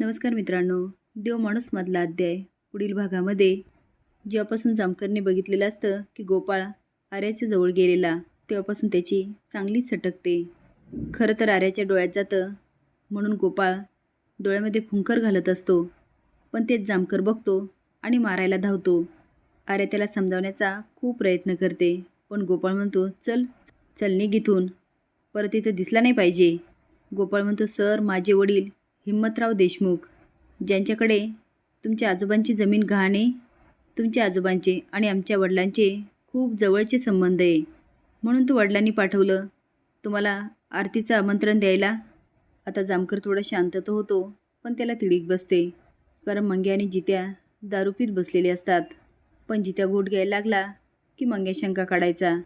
नमस्कार मित्रांनो देव माणूसमधला अध्याय पुढील भागामध्ये. जेव्हापासून जामकरने बघितलेलं असतं की गोपाळ आर्याच्या जवळ गेलेला तेव्हापासून त्याची चांगलीच सटकते. खरं तर आर्याच्या डोळ्यात जातं म्हणून गोपाळ डोळ्यामध्ये फुंकर घालत असतो. पण तेच जामकर बघतो आणि मारायला धावतो. आर्या त्याला समजावण्याचा खूप प्रयत्न करते पण गोपाळ म्हणतो चल चल निघ परत इथं दिसला नाही पाहिजे. गोपाळ म्हणतो सर माझे वडील हिम्मतराव देशमुख ज्यांच्याकडे तुमच्या आजोबांची जमीन गहाणे तुमच्या आजोबांचे आणि आमच्या वडिलांचे खूप जवळचे संबंध आहे. म्हणून तू वडिलांनी पाठवलं. तुम्हाला आरतीचं आमंत्रण द्यायला. आता जामकर थोडा शांत तर होतो पण त्याला तिडीक बसते. कारण मंग्या आणि जित्या दारू पीत बसलेले असतात. पण जित्या घोट घ्यायला लागला की मंग्या शंका काढायचा.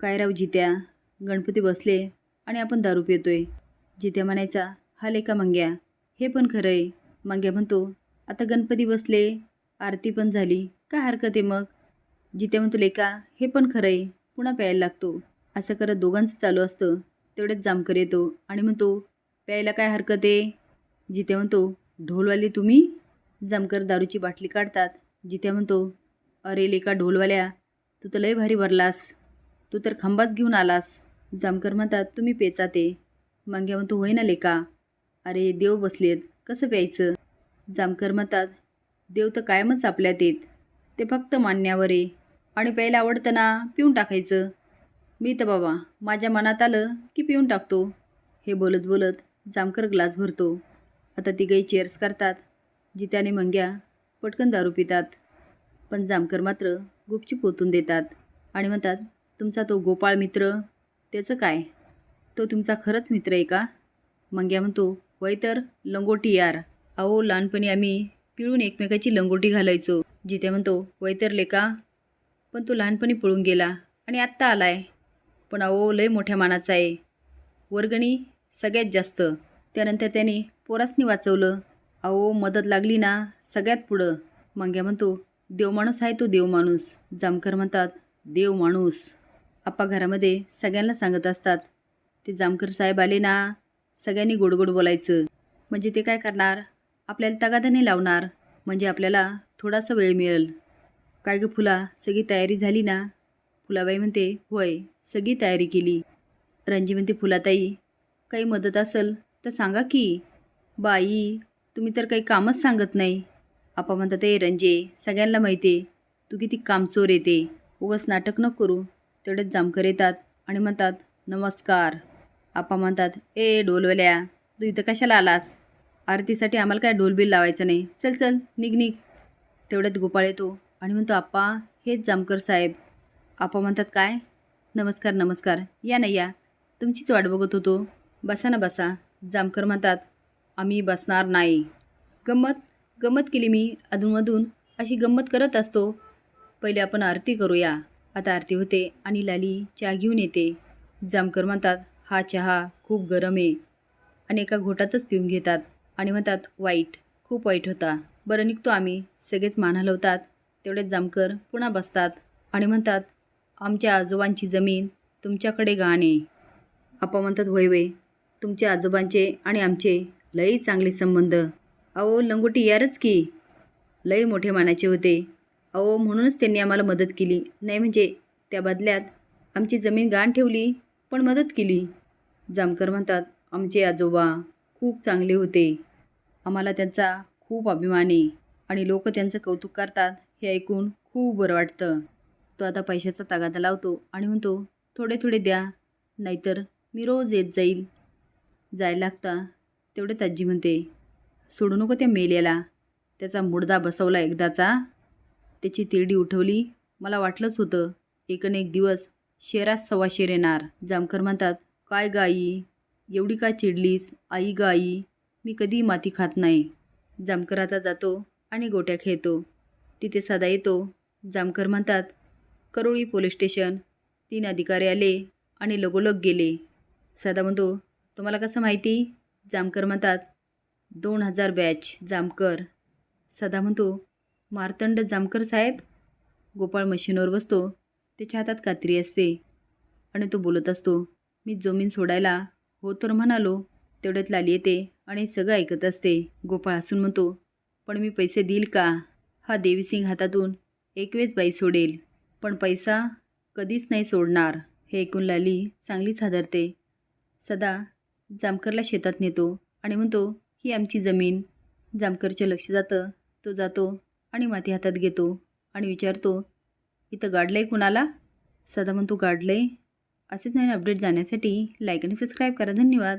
काय राव जित्या? गणपती बसले आणि आपण दारू पितोय. जित्या म्हणायचा हा लेखा मंग्या? हे पण खरं आहे. मंग्या म्हणतो आता गणपती बसले आरती पण झाली काय हरकत आहे मग? जिथे म्हणतो लेका हे पण खरं आहे पुन्हा प्यायला लागतो. असं करत दोघांचं चालू असतं. तेवढेच जामकर येतो आणि म्हणतो प्यायला काय हरकत आहे? जिथे म्हणतो ढोलवाले तुम्ही? जामकर दारूची बाटली काढतात. जिथे म्हणतो अरे लेका ढोलवाल्या तू तर लय भारी भरलास. तू तर खंबाच घेऊन आलास. जामकर म्हणतात तुम्ही पेचा ते मांग्या म्हणतो होय ना लेका अरे देव बसलेत. कसं प्यायचं? जामकर म्हणतात देव तर कायमच आपल्यात येत. ते फक्त मानण्यावर आहे आणि प्यायला आवडतं ना पिऊन टाकायचं. मी तर बाबा माझ्या मनात आलं की पिऊन टाकतो. हे बोलत बोलत जामकर ग्लास भरतो. आता तिघही चेअर्स करतात. जित्याने मंग्या पटकन दारू पितात. पण जामकर मात्र गुपचूप ओतून देतात. आणि म्हणतात तुमचा तो गोपाळ मित्र त्याचं काय? तो तुमचा खरंच मित्र आहे का? मंग्या म्हणतो वय तर लंगोटी यार. अहो लहानपणी आम्ही पिळून एकमेकाची लंगोटी घालायचो. जिथे म्हणतो वय तर लेका पण तो लहानपणी पळून गेला आणि आत्ता आलाय. पण अहो लय मोठ्या मानाचा आहे. वर्गणी सगळ्यात जास्त. त्यानंतर त्याने पोरासनी वाचवलं. अहो मदत लागली ना सगळ्यात पुढं. मंग्या म्हणतो देव माणूस आहे तो देव माणूस. जामकर म्हणतात देव माणूस. आप्पा घरामध्ये सगळ्यांना सांगत असतात ते जामकर साहेब आले ना सगळ्यांनी गोड गोड बोलायचं. म्हणजे ते काय करणार? आपल्याला तगादाने लावणार. म्हणजे आपल्याला थोडासा वेळ मिळेल. काय गं फुला सगळी तयारी झाली ना? फुलाबाई म्हणते होय सगळी तयारी केली. रणजी म्हणते फुलाताई काही मदत असेल तर सांगा की. बाई तुम्ही तर काही कामच सांगत नाही. आपा म्हणतात ए रंजे सगळ्यांना माहिती आहे. तू किती कामचोर येते उगाच नाटक न करू. तेवढेच जामकर येतात आणि म्हणतात नमस्कार. आप्पा म्हणतात ए डोलवल्या तू इथं कशाला आलास? आरतीसाठी आम्हाला काय डोलबिल लावायचं नाही. चल चल निघ निघ. तेवढ्यात गोपाळ येतो आणि म्हणतो आप्पा हेच जामकर साहेब. आप्पा म्हणतात काय? नमस्कार नमस्कार. या ना या. तुमचीच वाट बघत होतो. बसा ना बसा. जामकर म्हणतात आम्ही बसणार नाही. गंमत गंमत केली मी. अधूनमधून अशी गंमत करत असतो. पहिले आपण आरती करूया. आता आरती होते आणि लाली चहा घेऊन येते. जामकर म्हणतात हा चहा खूप गरम आहे. आणि एका घोटातच पिऊन घेतात. आणि म्हणतात वाईट खूप वाईट होता. बरं निघतो आम्ही. सगळेच मान हलवतात. तेवढेच जामकर पुन्हा बसतात. आणि म्हणतात आमच्या आजोबांची जमीन तुमच्याकडे गाणे आपा म्हणतात वय वय तुमच्या आजोबांचे आणि आमचे लई चांगले संबंध. अहो लंगोटी यारच की. लई मोठे मानाचे होते. अहो म्हणूनच त्यांनी आम्हाला मदत केली. नाही म्हणजे त्या बदल्यात आमची जमीन गाण ठेवली. पण मदत केली. जामकर म्हणतात आमचे आजोबा खूप चांगले होते. आम्हाला त्यांचा खूप अभिमान आहे आणि लोक त्यांचं कौतुक करतात हे ऐकून खूप बरं वाटतं. तो आता पैशाचा तगादा लावतो आणि म्हणतो थोडे थोडे द्या नाहीतर मी रोज येत जाईल. जायला लागता तेवढे आजी म्हणते सोडू नको त्या मेल्याला. त्याचा मुडदा बसवला एकदाचा. त्याची तिरडी उठवली. मला वाटलंच होतं एकन एक दिवस शेरात सव्वा शेर येणार. जामकर म्हणतात काय गाई एवढी का चिडलीस? आई गाई मी कधी माती खात नाही. जामकर आता जातो आणि गोट्या खेळतो. तिथे सदा येतो. जामकर म्हणतात करोळी पोलीस स्टेशन. तीन अधिकारी आले आणि लगोलग गेले. सदा म्हणतो तुम्हाला कसं माहिती? जामकर म्हणतात दोन हजार बॅच जामकर. सदा म्हणतो मार्तंड जामकर साहेब? गोपाळ मशीनवर बसतो. त्याच्या हातात कात्री असते. आणि तो बोलत असतो मी जमीन सोडायला हो तर म्हणालो तेवढ्यात लाली येते आणि सगळं ऐकत असते. गोपाळ हसून म्हणतो पण मी पैसे देईल का? हा देवीसिंग हातातून एक वेळेस बाई सोडेल. पण पैसा कधीच नाही सोडणार. हे ऐकून लाली चांगलीच हादरते. सदा जामकरला शेतात नेतो आणि म्हणतो ही आमची जमीन. जामकरच्या लक्ष जातं तो जातो आणि माती हातात घेतो आणि विचारतो इथं गाडलं आहे कुणाला? सदा म्हणतो गाडलं आहे असेच नवीन अपडेट जाण्यासाठी लाईक आणि सबस्क्राईब करा. धन्यवाद.